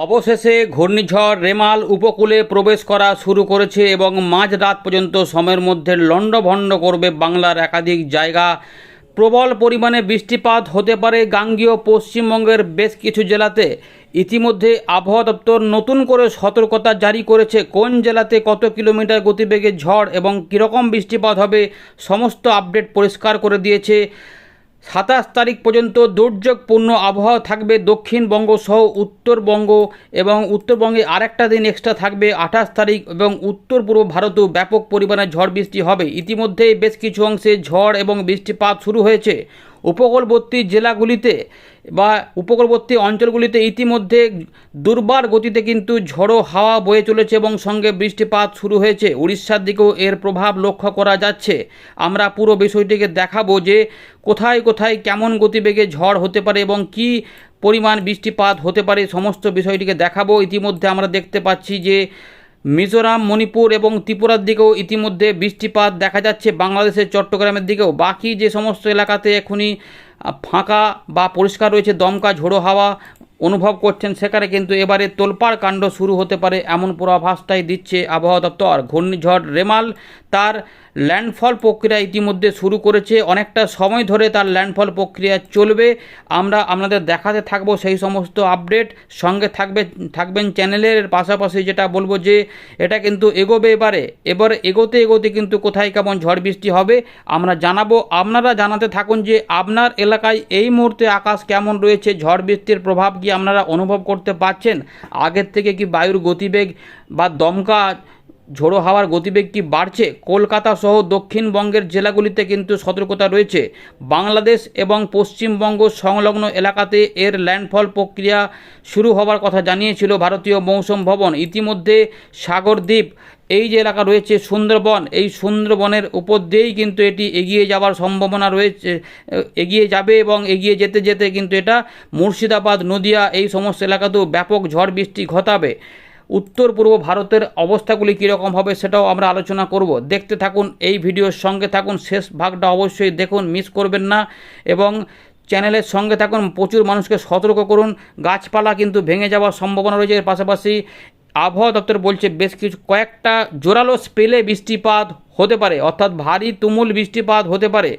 অবশেষে ঘূর্ণিঝড় রেমাল উপকূলে প্রবেশ করা শুরু করেছে এবং মাঝরাত পর্যন্ত সময়ের মধ্যে লণ্ডভণ্ড করবে বাংলার একাধিক জায়গা। প্রবল পরিমাণে বৃষ্টিপাত হতে পারে গাঙ্গীয় পশ্চিমবঙ্গের বেশ কিছু জেলাতে। ইতিমধ্যে আবহাওয়া দপ্তর নতুন করে সতর্কতা জারি করেছে কোন জেলাতে কত কিলোমিটার গতিবেগে ঝড় এবং কীরকম বৃষ্টিপাত হবে সমস্ত আপডেট পরিষ্কার করে দিয়েছে। সাতাশ তারিখ পর্যন্ত দুর্যোগপূর্ণ আবহাওয়া থাকবে দক্ষিণবঙ্গ সহ উত্তরবঙ্গ এবং উত্তরবঙ্গে আরেকটা দিন এক্সট্রা থাকবে আঠাশ তারিখ এবং উত্তর পূর্ব ভারতেও ব্যাপক পরিমাণে ঝড় বৃষ্টি হবে। ইতিমধ্যে বেশ কিছু অংশে ঝড় এবং বৃষ্টিপাত শুরু হয়েছে। উপকূলবর্তী জেলাগুলিতে বা উপকূলবর্তী অঞ্চলগুলিতে ইতিমধ্যে দুর্বার গতিতে কিন্তু ঝড়ো হাওয়া বয়ে চলেছে এবং সঙ্গে বৃষ্টিপাত শুরু হয়েছে। উড়িষ্যার দিকেও এর প্রভাব লক্ষ্য করা যাচ্ছে। আমরা পুরো বিষয়টিকে দেখাবো যে কোথায় কোথায় কেমন গতিবেগে ঝড় হতে পারে এবং কি পরিমাণ বৃষ্টিপাত হতে পারে সমস্ত বিষয়টিকে দেখাবো। ইতিমধ্যে আমরা দেখতে পাচ্ছি যে মিজোরাম, মণিপুর এবং ত্রিপুরার দিকেও ইতিমধ্যে বৃষ্টিপাত দেখা যাচ্ছে। বাংলাদেশের চট্টগ্রামের দিকেও। বাকি যে সমস্ত এলাকাতে এখনই ফাঁকা বা পরিষ্কার রয়েছে, দমকা, ঝোড়ো হাওয়া অনুভব করছেন সেখানে, কিন্তু এবারে তোলপাড় কাণ্ড শুরু হতে পারে এমন পূর্বাভাসটাই দিচ্ছে আবহাওয়া দপ্তর। ঘূর্ণিঝড় রেমাল তার ল্যান্ডফল প্রক্রিয়া ইতিমধ্যে শুরু করেছে। অনেকটা সময় ধরে তার ল্যান্ডফল প্রক্রিয়া চলবে। আমরা আপনাদের দেখাতে থাকব সেই সমস্ত আপডেট। সঙ্গে থাকবে, থাকবেন চ্যানেলের পাশাপাশি যেটা বলব যে, এটা কিন্তু এগোবে এবারে। এবারে এগোতে এগোতে কিন্তু কোথায় কেমন ঝড় বৃষ্টি হবে, আমরা জানাব। আপনারা জানাতে থাকুন যে, আপনার এলাকায় এই মুহূর্তে আকাশ কেমন রয়েছে, ঝড় বৃষ্টির প্রভাব কি আপনারা অনুভব করতে পারছেন আগের থেকে কি বায়ুর গতিবেগ বা দমকা ঝোড়ো হাওয়ার গতিবেগ কি বাড়ছে? কলকাতা সহ দক্ষিণবঙ্গের জেলাগুলিতে কিন্তু সতর্কতা রয়েছে। বাংলাদেশ এবং পশ্চিমবঙ্গ সংলগ্ন এলাকাতে এর ল্যান্ডফল প্রক্রিয়া শুরু হওয়ার কথা জানিয়েছিল ভারতীয় মৌসুম ভবন। ইতিমধ্যে সাগরদ্বীপ, এই যে এলাকা রয়েছে সুন্দরবন, এই সুন্দরবনের উপর দিয়েই কিন্তু এটি এগিয়ে যাওয়ার সম্ভাবনা রয়েছে, এগিয়ে যাবে এবং এগিয়ে যেতে যেতে কিন্তু এটা মুর্শিদাবাদ, নদিয়া, এই সমস্ত এলাকাতেও ব্যাপক ঝড় বৃষ্টি ঘটাবে। উত্তর পূর্ব ভারতের অবস্থাগুলি কীরকম হবে সেটাও আমরা আলোচনা করব। দেখতে থাকুন এই ভিডিওর সঙ্গে থাকুন, শেষ ভাগটা অবশ্যই দেখুন, মিস করবেন না এবং চ্যানেলের সঙ্গে থাকুন, প্রচুর মানুষকে সতর্ক করুন। গাছপালা কিন্তু ভেঙে যাওয়ার সম্ভাবনা রয়েছে। এর পাশাপাশি আবহাওয়া দপ্তর বলছে, বেশ কিছু কয়েকটা জোরালো স্পেলে বৃষ্টিপাত হতে পারে, অর্থাৎ ভারী তুমুল বৃষ্টিপাত হতে পারে।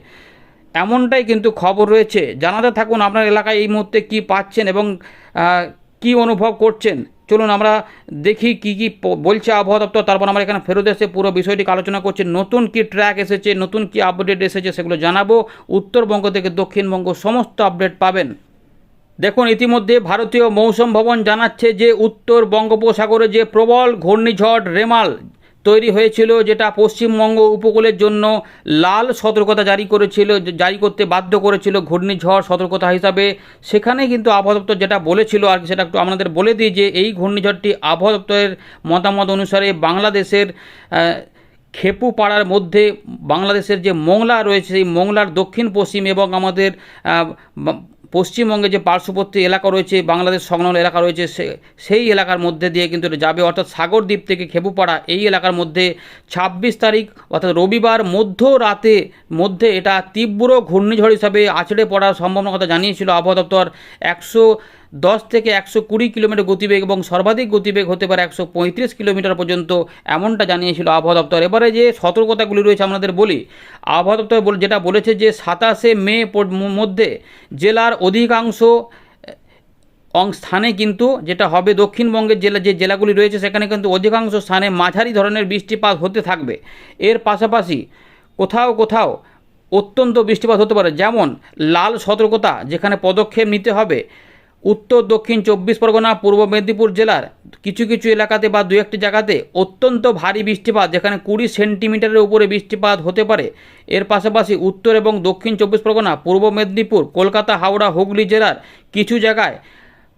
এমনটাই কিন্তু খবর রয়েছে। জানাতে থাকুন আপনার এলাকায় এই মুহূর্তে কি পাচ্ছেন এবং কি অনুভব করছেন। চলুন আমরা দেখি কি কি বলছে আবহাওয়া দপ্তর। তারপর আমরা এখানে ফেরত এসে পুরো বিষয়টিকে আলোচনা করছি। নতুন কি ট্র্যাক এসেছে, নতুন কি আপডেট এসেছে সেগুলো জানাব। উত্তরবঙ্গ থেকে দক্ষিণবঙ্গ সমস্ত আপডেট পাবেন। দেখুন, ইতিমধ্যে ভারতীয় মৌসুম ভবন জানাচ্ছে যে উত্তর বঙ্গোপসাগরে যে প্রবল ঘূর্ণিঝড় রেমাল তৈরি হয়েছিল যেটা পশ্চিমবঙ্গ উপকূলের জন্য লাল সতর্কতা জারি করেছিল জারি করতে বাধ্য করেছিল ঘূর্ণিঝড় সতর্কতা হিসাবে। সেখানে কিন্তু আবহাওয়া দপ্তর যেটা বলেছিল আর সেটা একটু আমাদের বলে দিই যে এই ঘূর্ণিঝড়টি আবহাওয়া দপ্তরের মতামত অনুসারে বাংলাদেশের আহ, খেপু পাড়ার মধ্যে বাংলাদেশের যে মোংলা রয়েছে সেই মোংলার দক্ষিণ পশ্চিম এবং আমাদের পশ্চিমবঙ্গে যে পার্শ্ববর্তী এলাকা রয়েছে, বাংলাদেশ সংলগ্ন এলাকা রয়েছে, সে- সেই এলাকার মধ্যে দিয়ে কিন্তু এটা যাবে। অর্থাৎ সাগরদ্বীপ থেকে খেপুপাড়া এই এলাকার মধ্যে ছাব্বিশ তারিখ, অর্থাৎ রবিবার মধ্য রাতে মধ্যে এটা তীব্র ঘূর্ণিঝড় হিসাবে আছড়ে পড়ার সম্ভাবনার কথা জানিয়েছিল আবহাওয়া দপ্তর। একশো দশ থেকে একশো কুড়ি কিলোমিটার গতিবেগ এবং সর্বাধিক গতিবেগ হতে পারে একশো পঁয়ত্রিশ কিলোমিটার পর্যন্ত, এমনটা জানিয়েছিল আবহাওয়া দপ্তর। এবারে যে সতর্কতাগুলি রয়েছে আমাদের বলি, আবহাওয়া দপ্তর যেটা বলেছে যে সাতাশে মে মধ্যে জেলার অধিকাংশ স্থানে কিন্তু যেটা হবে দক্ষিণবঙ্গের জেলা যে জেলাগুলি রয়েছে সেখানে কিন্তু অধিকাংশ স্থানে মাঝারি ধরনের বৃষ্টিপাত হতে থাকবে। এর পাশাপাশি কোথাও কোথাও অত্যন্ত বৃষ্টিপাত হতে পারে। যেমন লাল সতর্কতা, যেখানে পদক্ষেপ নিতে হবে। উত্তর, দক্ষিণ চব্বিশ পরগনা, পূর্ব মেদিনীপুর জেলার কিছু কিছু এলাকাতে বা দু একটি জায়গাতে অত্যন্ত ভারী বৃষ্টিপাত, যেখানে কুড়ি সেন্টিমিটারের উপরে বৃষ্টিপাত হতে পারে। এর পাশাপাশি উত্তর এবং দক্ষিণ চব্বিশ পরগনা, পূর্ব মেদিনীপুর, কলকাতা, হাওড়া, হুগলি জেলার কিছু জায়গায়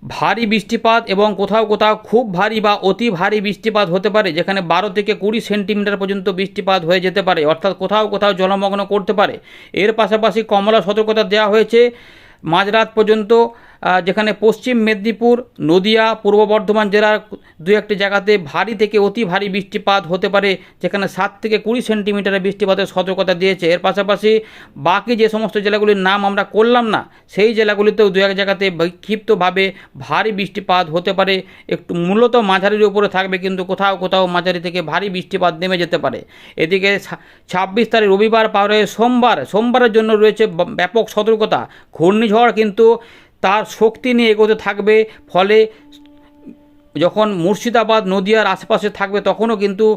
ভারী বৃষ্টিপাত এবং কোথাও কোথাও খুব ভারী বা অতি ভারী বৃষ্টিপাত হতে পারে, যেখানে বারো থেকে কুড়ি সেন্টিমিটার পর্যন্ত বৃষ্টিপাত হয়ে যেতে পারে, অর্থাৎ কোথাও কোথাও জলমগ্ন করতে পারে। এর পাশাপাশি কমলা সতর্কতা দেওয়া হয়েছে। মাঝরাত পর্যন্ত যেখানে পশ্চিম মেদিনীপুর, নদিয়া, পূর্ব বর্ধমান জেলার দু একটি জায়গাতে ভারী থেকে অতি ভারী বৃষ্টিপাত হতে পারে, যেখানে সাত থেকে কুড়ি সেন্টিমিটারের বৃষ্টিপাতের সতর্কতা দিয়েছে। এর পাশাপাশি বাকি যে সমস্ত জেলাগুলির নাম আমরা করলাম না, সেই জেলাগুলিতেও দু এক জায়গাতে বিক্ষিপ্তভাবে ভারী বৃষ্টিপাত হতে পারে। একটু মূলত মাঝারির উপরে থাকবে, কিন্তু কোথাও কোথাও মাঝারি থেকে ভারী বৃষ্টিপাত নেমে যেতে পারে। এদিকে ছাব্বিশ তারিখ রবিবার পার হয়ে সোমবার, সোমবারের জন্য রয়েছে ব্যাপক সতর্কতা। ঘূর্ণিঝড় কিন্তু তার শক্তি নিয়ে এগোতে থাকবে ফলে যখন মুর্শিদাবাদ নদীয়ার আশেপাশে থাকবে তখনও কিন্তু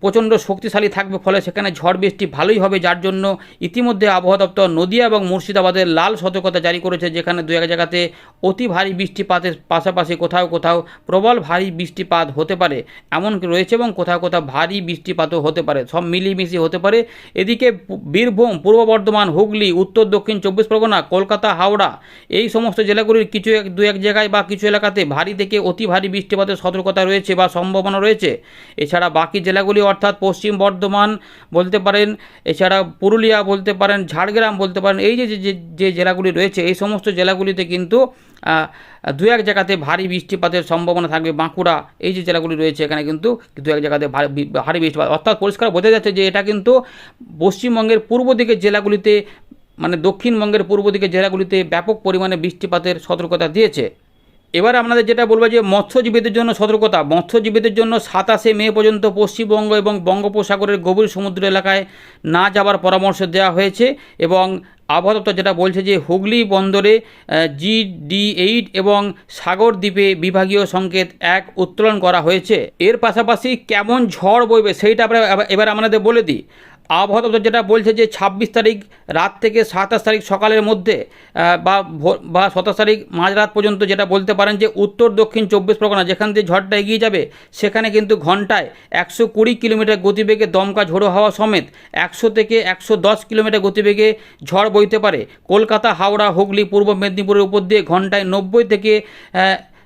প্রচণ্ড শক্তিশালী থাকবে, ফলে সেখানে ঝড় বৃষ্টি ভালোই হবে, যার জন্য ইতিমধ্যে আবহাওয়া দপ্তর নদিয়া এবং মুর্শিদাবাদের লাল সতর্কতা জারি করেছে, যেখানে দু এক জায়গাতে অতি ভারী বৃষ্টিপাতের পাশাপাশি কোথাও কোথাও প্রবল ভারী বৃষ্টিপাত হতে পারে। এমন রয়েছে এবং কোথাও কোথাও ভারী বৃষ্টিপাতও হতে পারে। সব মিলিয়ে হতে পারে। এদিকে বীরভূম, পূর্ব বর্ধমান, হুগলি, উত্তর দক্ষিণ চব্বিশ পরগনা, কলকাতা, হাওড়া এই সমস্ত জেলাগুলির কিছু এক দু এক জায়গায় বা কিছু এলাকাতে ভারী থেকে অতি ভারী বৃষ্টিপাতের সতর্কতা রয়েছে বা সম্ভাবনা রয়েছে। এছাড়া বাকি জেলাগুলি অর্থাৎ পশ্চিম বর্ধমান বলতে পারেন, এছাড়া পুরুলিয়া বলতে পারেন, ঝাড়গ্রাম বলতে পারেন, এই যে, যে- জেলাগুলি রয়েছে, এই সমস্ত জেলাগুলিতে কিন্তু দু এক জায়গাতে ভারী বৃষ্টিপাতের সম্ভাবনা থাকবে। বাঁকুড়া, এই যে জেলাগুলি রয়েছে, এখানে কিন্তু দু এক জায়গাতে ভারী বৃষ্টিপাত। অর্থাৎ পরিষ্কার বোঝা যাচ্ছে যে এটা কিন্তু পশ্চিমবঙ্গের পূর্ব দিকের জেলাগুলিতে মানে দক্ষিণবঙ্গের পূর্ব দিকের জেলাগুলিতে ব্যাপক পরিমাণে বৃষ্টিপাতের সতর্কতা দিয়েছে। এবার আপনাদের যেটা বলব যে মৎস্যজীবীদের জন্য সতর্কতা। মৎস্যজীবীদের জন্য সাতাশে মে পর্যন্ত পশ্চিমবঙ্গ এবং বঙ্গোপসাগরের গভীর সমুদ্র এলাকায় না যাওয়ার পরামর্শ দেওয়া হয়েছে এবং আবহাওয়া দপ্তর যেটা বলছে যে হুগলি বন্দরে জি ডি এইট এবং সাগর দ্বীপে বিভাগীয় সংকেত এক উত্তোলন করা হয়েছে। এর পাশাপাশি কেমন ঝড় বইবে সেইটা আমরা এবার- এবার আমাদের বলে দিই। আবহাওয়া দপ্তর যেটা বলছে যে ছাব্বিশ তারিখ রাত থেকে সাতাশ তারিখ সকালের মধ্যে বা বা সাতাশ তারিখ মাঝরাত পর্যন্ত যেটা বলতে পারেন যে উত্তর, দক্ষিণ চব্বিশ পরগনা যেখান দিয়ে ঝড়টা এগিয়ে যাবে, সেখানে কিন্তু ঘন্টায় একশো কুড়ি কিলোমিটার গতিবেগে দমকা ঝোড়ো হাওয়া সমেত একশো থেকে একশো দশ কিলোমিটার গতিবেগে ঝড় বইতে পারে। কলকাতা, হাওড়া, হুগলি, পূর্ব মেদিনীপুরের উপর দিয়ে ঘন্টায় নব্বই থেকে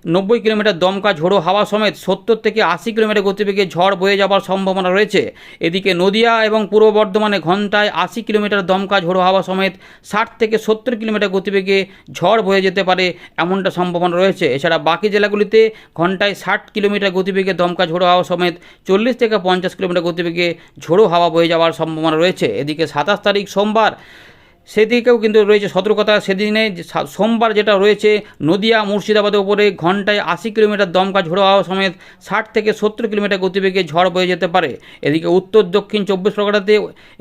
নব্বই কিলোমিটার দমকা ঝোড়ো হাওয়া সমেত সত্তর থেকে আশি কিলোমিটার গতিবেগে ঝড় বয়ে যাওয়ার সম্ভাবনা রয়েছে। এদিকে নদিয়া এবং পূর্ব বর্ধমানে ঘন্টায় আশি কিলোমিটার দমকা ঝোড়ো হাওয়া সমেত ষাট থেকে সত্তর কিলোমিটার গতিবেগে ঝড় বয়ে যেতে পারে এমনটা সম্ভাবনা রয়েছে। এছাড়া বাকি জেলাগুলিতে ঘন্টায় ষাট কিলোমিটার গতিবেগে দমকা ঝোড়ো হাওয়া সমেত চল্লিশ থেকে পঞ্চাশ কিলোমিটার গতিবেগে ঝোড়ো হাওয়া বয়ে যাওয়ার সম্ভাবনা রয়েছে। এদিকে সাতাশ তারিখ সোমবার সেদিকেও কিন্তু রয়েছে সতর্কতা, সেদিনে সোমবার যেটা রয়েছে, নদিয়া, মুর্শিদাবাদের উপরে ঘন্টায় আশি কিলোমিটার দমকা ঝোড়ো হাওয়া সমেত ষাট থেকে সত্তর কিলোমিটার গতিবেগে ঝড় বয়ে যেতে পারে। এদিকে উত্তর, দক্ষিণ চব্বিশ পরগনাতে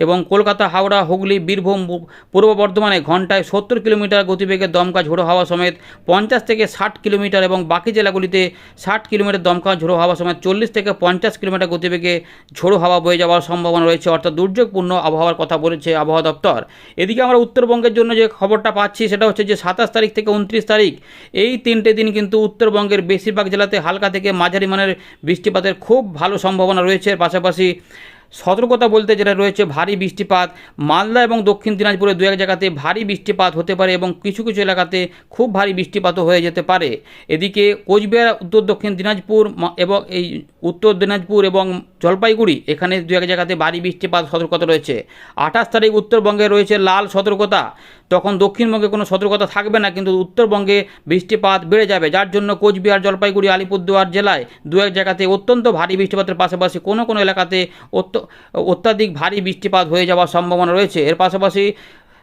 এবং কলকাতা, হাওড়া, হুগলি, বীরভূম পূর্ব বর্ধমানে ঘন্টায় সত্তর কিলোমিটার গতিবেগে দমকা ঝোড়ো হওয়া সমেত পঞ্চাশ থেকে ষাট কিলোমিটার এবং বাকি জেলাগুলিতে ষাট কিলোমিটার দমকা ঝোড়ো হাওয়া সমেত চল্লিশ থেকে পঞ্চাশ কিলোমিটার গতিবেগে ঝোড়ো হাওয়া বয়ে যাওয়ার সম্ভাবনা রয়েছে। অর্থাৎ দুর্যোগপূর্ণ আবহাওয়ার কথা বলেছে আবহাওয়া দপ্তর। এদিকে আমরা উত্তরবঙ্গের জন্য যে খবরটা পাচ্ছি সেটা হচ্ছে যে সাতাশ তারিখ থেকে উনত্রিশ তারিখ এই তিনটে দিন কিন্তু উত্তরবঙ্গের বেশিরভাগ জেলাতে হালকা থেকে মাঝারি মানের বৃষ্টিপাতের খুব ভালো সম্ভাবনা রয়েছে। পাশাপাশি সতর্কতা বলতে যেটা রয়েছে, ভারী বৃষ্টিপাত। মালদা এবং দক্ষিণ দিনাজপুরে দু এক জায়গাতে ভারী বৃষ্টিপাত হতে পারে এবং কিছু কিছু এলাকাতে খুব ভারী বৃষ্টিপাতও হয়ে যেতে পারে। এদিকে কোচবিহার, উত্তর দক্ষিণ দিনাজপুর এবং এই উত্তর দিনাজপুর এবং জলপাইগুড়ি, এখানে দু এক জায়গাতে ভারী বৃষ্টিপাত সতর্কতা রয়েছে। আঠাশ তারিখ উত্তরবঙ্গে রয়েছে লাল সতর্কতা। তখন দক্ষিণবঙ্গে কোনো সতর্কতা থাকবে না, কিন্তু উত্তরবঙ্গে বৃষ্টিপাত বেড়ে যাবে। যার জন্য কোচবিহার, জলপাইগুড়ি, আলিপুরদুয়ার জেলায় দু এক জায়গাতে অত্যন্ত ভারী বৃষ্টিপাতের পাশাপাশি কোনো কোনো এলাকাতে অত্য- অত্যাধিক ভারী বৃষ্টিপাত হয়ে যাওয়ার সম্ভাবনা রয়েছে। এর পাশাপাশি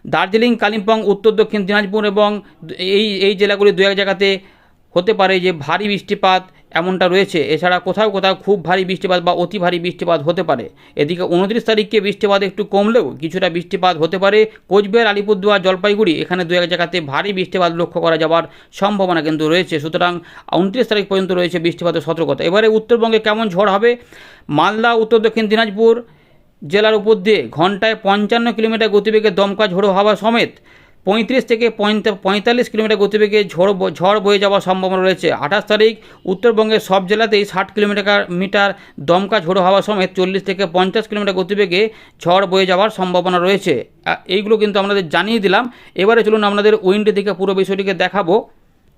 দার্জিলিং, কালিম্পং, উত্তর দক্ষিণ দিনাজপুর এবং এই এই জেলাগুলি দু এক জায়গাতে হতে পারে যে ভারী বৃষ্টিপাত এমনটা রয়েছে। এছাড়া কোথাও কোথাও খুব ভারী বৃষ্টিপাত বা অতি ভারী বৃষ্টিপাত হতে পারে। এদিকে উনত্রিশ তারিখকে বৃষ্টিপাত একটু কমলেও কিছুটা বৃষ্টিপাত হতে পারে। কোচবিহার, আলিপুরদুয়ার, জলপাইগুড়ি এখানে দু এক জায়গাতে ভারী বৃষ্টিপাত লক্ষ্য করা যাওয়ার সম্ভাবনা কিন্তু রয়েছে। সুতরাং উনত্রিশ তারিখ পর্যন্ত রয়েছে বৃষ্টিপাতের সতর্কতা। এবারে উত্তরবঙ্গে কেমন ঝড় হবে? মালদা, উত্তর দক্ষিণ দিনাজপুর জেলার উপর দিয়ে ঘন্টায় পঞ্চান্ন কিলোমিটার গতিবেগে দমকা ঝোড়ো হওয়া সমেত পঁয়ত্রিশ থেকে পঁয়তাল্লিশ কিলোমিটার গতিবেগে ঝড় ঝড় বয়ে যাওয়ার সম্ভাবনা রয়েছে। আঠাশ তারিখ উত্তরবঙ্গের সব জেলাতেই ষাট কিলোমিটার মিটার দমকা ঝোড়ো হাওয়া সমেত চল্লিশ থেকে পঞ্চাশ কিলোমিটার গতিবেগে ঝড় বয়ে যাওয়ার সম্ভাবনা রয়েছে। এইগুলো কিন্তু আপনাদের জানিয়ে দিলাম। এবারে চলুন আপনাদের উইন্ডে থেকে পুরো বিষয়টিকে দেখাবো।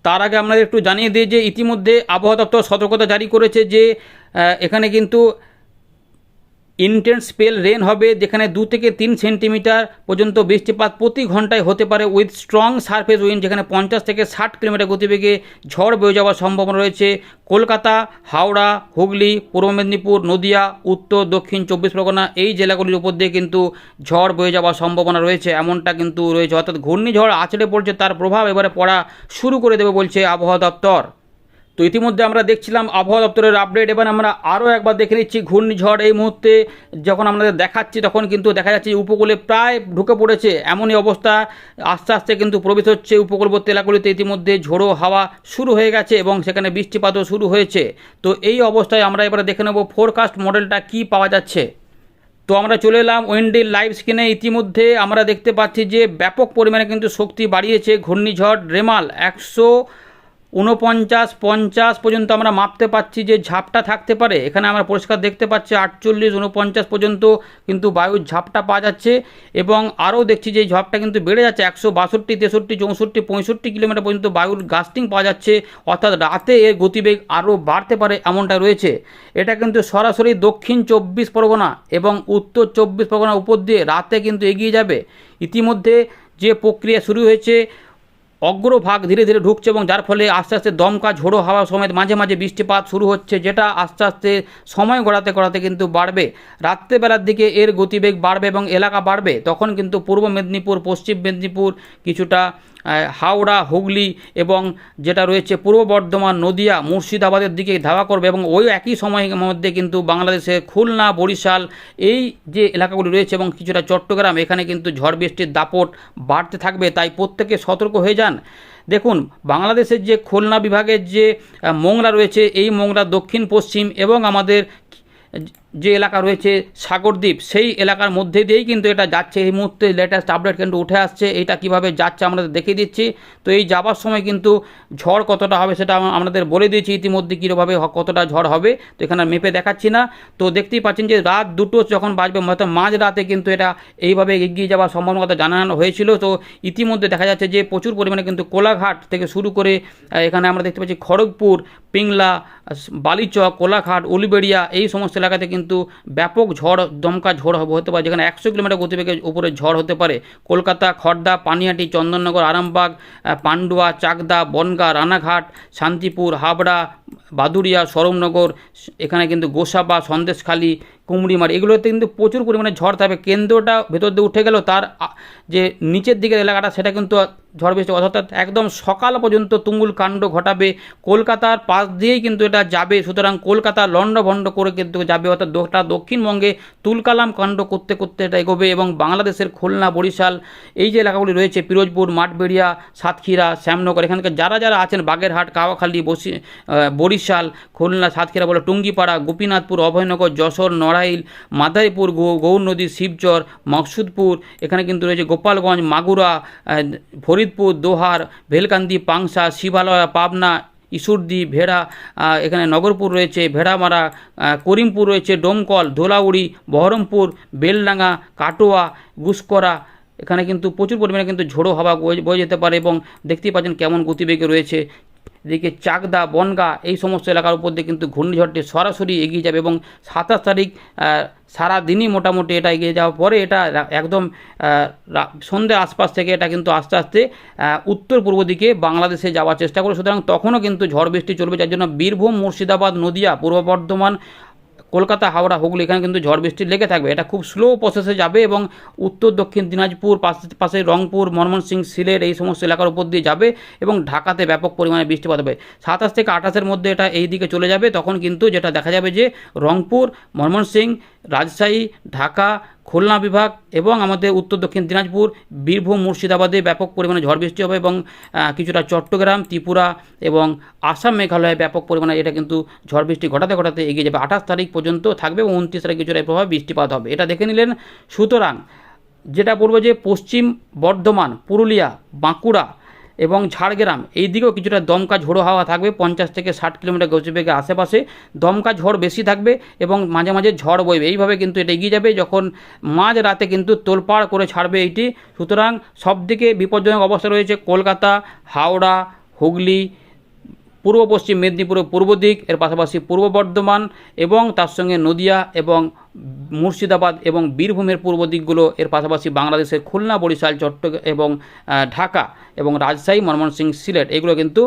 তার আগে আপনাদের একটু জানিয়ে দিই যে ইতিমধ্যে আবহাওয়া দপ্তর সতর্কতা জারি করেছে যে এখানে কিন্তু ইন্টেন্স স্পেল রেন হবে, যেখানে দু থেকে তিন সেন্টিমিটার পর্যন্ত বৃষ্টিপাত প্রতি ঘন্টায় হতে পারে উইথ স্ট্রং সারফেস উইন্ড যেখানে পঞ্চাশ থেকে ষাট কিলোমিটার গতিবেগে ঝড় বয়ে যাওয়ার সম্ভাবনা রয়েছে। কলকাতা, হাওড়া, হুগলি, পূর্ব মেদিনীপুর, নদিয়া, উত্তর, দক্ষিণ, চব্বিশ পরগনা এই জেলাগুলির উপর দিয়ে কিন্তু ঝড় বয়ে যাওয়ার সম্ভাবনা রয়েছে। এমনটা কিন্তু রয়েছে। অর্থাৎ ঘূর্ণিঝড় আছড়ে পড়ছে, তার প্রভাব এবারে পড়া শুরু করে দেবে বলছে আবহাওয়া দপ্তর। তো ইতিমধ্যে আমরা দেখছিলাম আবহাওয়া দপ্তরের আপডেট এবার আমরা আরও একবার দেখে নিচ্ছি ঘূর্ণিঝড় এই মুহূর্তে যখন আমাদের দেখাচ্ছি, তখন কিন্তু দেখা যাচ্ছে উপকূলে প্রায় ঢুকে পড়েছে এমনই অবস্থা। আস্তে আস্তে কিন্তু প্রবেশ হচ্ছে উপকূলবর্তী এলাকাগুলিতে। ইতিমধ্যে ঝোড়ো হাওয়া শুরু হয়ে গেছে এবং সেখানে বৃষ্টিপাতও শুরু হয়েছে। তো এই অবস্থায় আমরা এবারে দেখে নেব ফোরকাস্ট মডেলটা কি পাওয়া যাচ্ছে। তো আমরা চলে এলাম ওয়েন্ডির লাইভ স্ক্রিনে ইতিমধ্যে আমরা দেখতে পাচ্ছি যে ব্যাপক পরিমাণে কিন্তু শক্তি বাড়িয়েছে ঘূর্ণিঝড় রেমাল। একশো উনপঞ্চাশ পঞ্চাশ পর্যন্ত আমরা মাপতে পাচ্ছি যে ঝাপটা থাকতে পারে। এখানে আমরা পরিষ্কার দেখতে পাচ্ছি আটচল্লিশ উনপঞ্চাশ পর্যন্ত কিন্তু বায়ুর ঝাপটা পাওয়া যাচ্ছে এবং আরও দেখছি যে ঝাপটা কিন্তু বেড়ে যাচ্ছে একশো বাষট্টি, তেষট্টি, চৌষট্টি, পঁয়ষট্টি কিলোমিটার পর্যন্ত বায়ুর গাস্টিং পাওয়া যাচ্ছে। অর্থাৎ রাতে এর গতিবেগ আরও বাড়তে পারে এমনটা রয়েছে। এটা কিন্তু সরাসরি দক্ষিণ চব্বিশ পরগনা এবং উত্তর চব্বিশ পরগনা উপর দিয়ে রাতে কিন্তু এগিয়ে যাবে। ইতিমধ্যে যে প্রক্রিয়া শুরু হয়েছে অগ্রভাগ ধীরে ধীরে ঢুকছে এবং যার ফলে আস্তে আস্তে দমকা ঝোড়ো হাওয়া সমেত মাঝে মাঝে বৃষ্টিপাত শুরু হচ্ছে, যেটা আস্তে আস্তে সময় গড়াতে গড়াতে কিন্তু বাড়বে। রাত্রেবেলার দিকে এর গতিবেগ বাড়বে এবং এলাকা বাড়বে। তখন কিন্তু পূর্ব মেদিনীপুর, পশ্চিম মেদিনীপুর কিছুটা হাওড়া, হুগলি এবং যেটা রয়েছে পূর্ব বর্ধমান, নদিয়া, মুর্শিদাবাদের দিকে ধাওয়া করবে এবং ওই একই সময়ের মধ্যে কিন্তু বাংলাদেশে খুলনা, বরিশাল এই যে এলাকাগুলি রয়েছে এবং কিছুটা চট্টগ্রাম, এখানে কিন্তু ঝড় বৃষ্টির দাপট বাড়তে থাকবে, তাই প্রত্যেকে সতর্ক হয়ে যান। দেখুন, বাংলাদেশের যে খুলনা বিভাগের যে মোংলা রয়েছে, এই মোংলা দক্ষিণ পশ্চিম এবং আমাদের যে এলাকা রয়েছে সাগরদ্বীপ, সেই এলাকার মধ্যে দিয়েই কিন্তু এটা যাচ্ছে। এই মুহূর্তে লেটেস্ট আপডেট কিন্তু উঠে আসছে। এটা কীভাবে যাচ্ছে আমরা দেখিয়ে দিচ্ছি। তো এই যাবার সময় কিন্তু ঝড় কতটা হবে সেটা আমাদের বলে দিয়েছি ইতিমধ্যে কীভাবে কতটা ঝড় হবে। তো এখানে মেপে দেখাচ্ছি না। তো দেখতেই পাচ্ছেন যে রাত দুটো যখন বাজবে অর্থাৎ মাঝ রাতে কিন্তু এটা এইভাবে এগিয়ে যাওয়ার সম্ভাবনা জানানো হয়েছিল। তো ইতিমধ্যে দেখা যাচ্ছে যে প্রচুর পরিমাণে কিন্তু কোলাঘাট থেকে শুরু করে এখানে আমরা দেখতে পাচ্ছি খড়গপুর, পিংলা বালিচক, কোলাঘাট, উলবেড়িয়া এই সমস্ত এলাকাতে কিন্তু ব্যাপক ঝড়, দমকা ঝড় হবে হতে পারে, যেখানে একশো কিলোমিটার গতিবেগের উপরে ঝড় হতে পারে। কলকাতা খড়দা পানিহাটি, চন্দননগর, আরামবাগ পান্ডুয়া, চাকদা, বনগা, রানাঘাট, শান্তিপুর, হাবড়া বাদুরিয়া সরমনগর এখানে কিন্তু গোসাবা, সন্দেশখালী কুমড়িমার এগুলোতে কিন্তু প্রচুর পরিমাণে ঝড় থাকবে। কেন্দ্রটা ভেতর দিয়ে উঠে গেল তার যে নিচের দিকের এলাকাটা, সেটা কিন্তু ঝড় বৃষ্টি অর্থাৎ একদম সকাল পর্যন্ত তুমুল কাণ্ড ঘটাবে। কলকাতার পাশ দিয়েই কিন্তু এটা যাবে। সুতরাং কলকাতা লণ্ডভণ্ড করে কিন্তু যাবে। অর্থাৎ গোটা দক্ষিণবঙ্গে তুলকালাম কাণ্ড করতে করতে এটা এগোবে এবং বাংলাদেশের খুলনা, বরিশাল, এই যে এলাকাগুলি রয়েছে, পিরোজপুর, মাঠবেড়িয়া, সাতক্ষীরা, শ্যামনগর, এখানকার যারা যারা আছেন, বাগেরহাট, কাওয়াখালী, বসি বরিশাল, খুলনা, সাতক্ষীরা বলে, টুঙ্গিপাড়া, গোপীনাথপুর, অভয়নগর, যশোর নড়াইল মাদারীপুর গৌর নদী, শিবচর, মকসুদপুর, এখানে কিন্তু রয়েছে গোপালগঞ্জ, মাগুরা ফরিদপুর, দোহার, ভেলকান্দি, পাংশা, শিবালয়া, পাবনা ইসুরদি ভেড়া এখানে নগরপুর রয়েছে, ভেড়ামারা করিমপুর রয়েছে, ডোমকল, ধোলাউড়ি, বহরমপুর, বেলডাঙ্গা, কাটোয়া, গুসকরা, এখানে কিন্তু প্রচুর পরিমাণে কিন্তু ঝোড়ো হাওয়া বয়ে যেতে পারে এবং দেখতেই পাচ্ছেন কেমন গতিবেগে রয়েছে এদিকে চাকদা, বনগা এই সমস্ত এলাকার উপর দিয়ে কিন্তু ঘূর্ণিঝড়টি সরাসরি এগিয়ে যাবে এবং সাতাশ তারিখ সারা দিনই মোটামুটি এটা এগিয়ে যাওয়ার পরে এটা একদম সন্ধ্যে আশপাশ থেকে এটা কিন্তু আস্তে আস্তে উত্তর পূর্ব দিকে বাংলাদেশে যাওয়ার চেষ্টা করে সুতরাং তখনও কিন্তু ঝড় বৃষ্টি চলবে, যার জন্য বীরভূম, মুর্শিদাবাদ, নদিয়া, পূর্ব বর্ধমান কলকাতা, হাওড়া, হুগলি, এখানে কিন্তু ঝড় বৃষ্টি লেগে থাকবে। এটা খুব স্লো প্রসেসে যাবে এবং উত্তর, দক্ষিণ, দিনাজপুর পাশে রংপুর, ময়মনসিংহ, সিলেট এই সমস্ত এলাকার উপর দিয়ে যাবে এবং ঢাকাতে ব্যাপক পরিমাণে বৃষ্টিপাত হবে। সাতাশ থেকে আঠাশের মধ্যে এটা এই দিকে চলে যাবে। তখন কিন্তু যেটা দেখা যাবে যে রংপুর, ময়মনসিংহ, রাজশাহী, ঢাকা খুলনা বিভাগ এবং আমাদের উত্তর দক্ষিণ দিনাজপুর, বীরভূম, মুর্শিদাবাদে ব্যাপক পরিমাণে ঝড় বৃষ্টি হবে এবং কিছুটা চট্টগ্রাম, ত্রিপুরা এবং আসাম মেঘালয়ে ব্যাপক পরিমাণে এটা কিন্তু ঝড় বৃষ্টি ঘটাতে ঘটাতে এগিয়ে যাবে। আঠাশ তারিখ পর্যন্ত থাকবে এবং উনত্রিশ তারিখ কিছুটা প্রভাবে বৃষ্টিপাত হবে। এটা দেখে নিলেন সুতরাং যেটা বলব যে পশ্চিম বর্ধমান, পুরুলিয়া, বাঁকুড়া এবং ঝাড়গ্রাম এই দিকেও কিছুটা দমকা ঝোড়ো হাওয়া থাকবে, পঞ্চাশ থেকে ষাট কিলোমিটার গতিবেগে আশেপাশে। দমকা ঝড় বেশি থাকবে এবং মাঝে মাঝে ঝড় বইবে। এইভাবে কিন্তু এটা এগিয়ে যাবে, যখন মাঝ রাতে কিন্তু তোলপাড় করে ছাড়বে এইটি। সুতরাং সব সবদিকে বিপজ্জনক অবস্থা রয়েছে কলকাতা, হাওড়া, হুগলি পূর্ব পশ্চিম মেদিনীপুরের পূর্ব দিক, এর পাশাপাশি পূর্ব বর্ধমান এবং তার সঙ্গে নদিয়া এবং মুর্শিদাবাদ এবং বীরভূমের পূর্ব দিকগুলো, এর পাশাপাশি বাংলাদেশের খুলনা, বরিশাল, চট্টগ্রাম এবং ঢাকা এবং রাজশাহী, ময়মনসিংহ, সিলেট, এগুলো কিন্তু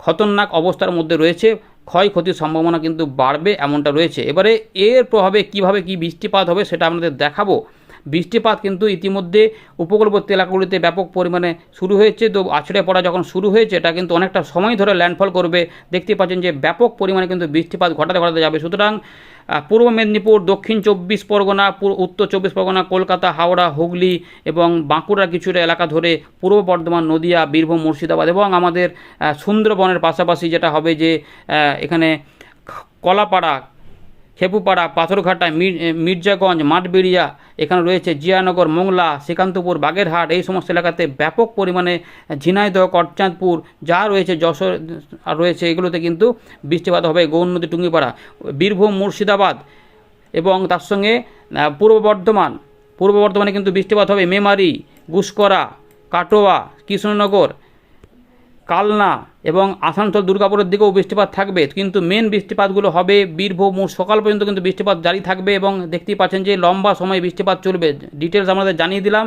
খতরনাক অবস্থার মধ্যে রয়েছে। ক্ষয়ক্ষতির সম্ভাবনা কিন্তু বাড়বে এমনটা রয়েছে। এবারে এর প্রভাবে কীভাবে কি বৃষ্টিপাত হবে সেটা আপনাদের দেখাবো। বৃষ্টিপাত কিন্তু ইতিমধ্যে উপকূলবর্তী এলাকাগুলিতে ব্যাপক পরিমাণে শুরু হয়েছে। তো আছড়ে পড়া যখন শুরু হয়েছে, এটা কিন্তু অনেকটা সময় ধরে ল্যান্ডফল করবে। দেখতে পাচ্ছেন যে ব্যাপক পরিমাণে কিন্তু বৃষ্টিপাত ঘটাতে ঘটাতে যাবে। সুতরাং পূর্ব মেদিনীপুর, দক্ষিণ চব্বিশ পরগনা উত্তর চব্বিশ পরগনা, কলকাতা, হাওড়া, হুগলি এবং বাঁকুড়া কিছুটা এলাকা ধরে পূর্ব বর্ধমান, নদিয়া, বীরভূম, মুর্শিদাবাদ এবং আমাদের সুন্দরবনের পাশাপাশি যেটা হবে যে এখানে কলাপাড়া খেপুপাড়া পাথরঘাটা, মির মির্জাগঞ্জ, মাঠবেড়িয়া, এখানে রয়েছে জিয়ানগর, মোংলা, শ্রীকান্তপুর, বাগেরহাট, এই সমস্ত এলাকাতে ব্যাপক পরিমাণে ঝিনাইদহ, কটচাঁদপুর, যা রয়েছে যশোর রয়েছে এগুলোতে কিন্তু বৃষ্টিপাত হবে গৌর নদী, টুঙ্গিপাড়া, বীরভূম, মুর্শিদাবাদ এবং তার সঙ্গে পূর্ব বর্ধমান, পূর্ব বর্ধমানে কিন্তু বৃষ্টিপাত হবে, মেমারি, গুসকরা, কাটোয়া, কৃষ্ণনগর কালনা এবং আসানসোল দুর্গাপুরের দিকেও বৃষ্টিপাত থাকবে, কিন্তু মেন বৃষ্টিপাতগুলো হবে বীরভূম সকাল পর্যন্ত কিন্তু বৃষ্টিপাত জারি থাকবে এবং দেখতেই পাচ্ছেন যে লম্বা সময় বৃষ্টিপাত চলবে। ডিটেলস আমাদের জানিয়ে দিলাম।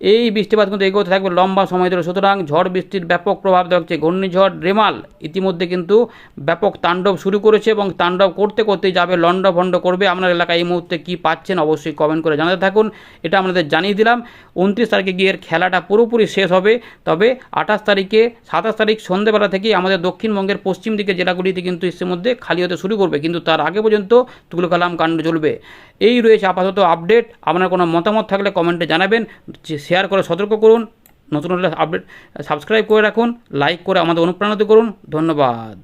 এই বৃষ্টিপাত কিন্তু এগোতে থাকবে লম্বা সময় ধরে। সুতরাং ঝড় বৃষ্টির ব্যাপক প্রভাব দেখছে ঘূর্ণিঝড় রেমাল। ইতিমধ্যে কিন্তু ব্যাপক তাণ্ডব শুরু করেছে এবং তাণ্ডব করতে করতেই যাবে, লণ্ডভণ্ড করবে। আপনার এলাকায় এই মুহূর্তে কী পাচ্ছেন অবশ্যই কমেন্ট করে জানাতে থাকুন। এটা আপনাদের জানিয়ে দিলাম, উনত্রিশ তারিখে গিয়ে এর খেলাটা পুরোপুরি শেষ হবে। তবে আঠাশ তারিখে, সাতাশ তারিখ সন্ধ্যেবেলা থেকেই আমাদের দক্ষিণবঙ্গের পশ্চিম দিকে জেলাগুলিতে কিন্তু ইসের মধ্যে খালি হতে শুরু করবে। কিন্তু তার আগে পর্যন্ত তুগুল কালাম কাণ্ড চলবে। এই রয়েছে আপাতত আপডেট আপনার কোনো মতামত থাকলে কমেন্টে জানাবেন। শেয়ার করে সতর্ক করুন, নতুন হলে আপডেট সাবস্ক্রাইব করে রাখুন লাইক করে আমাদের অনুপ্রাণিত করুন, ধন্যবাদ।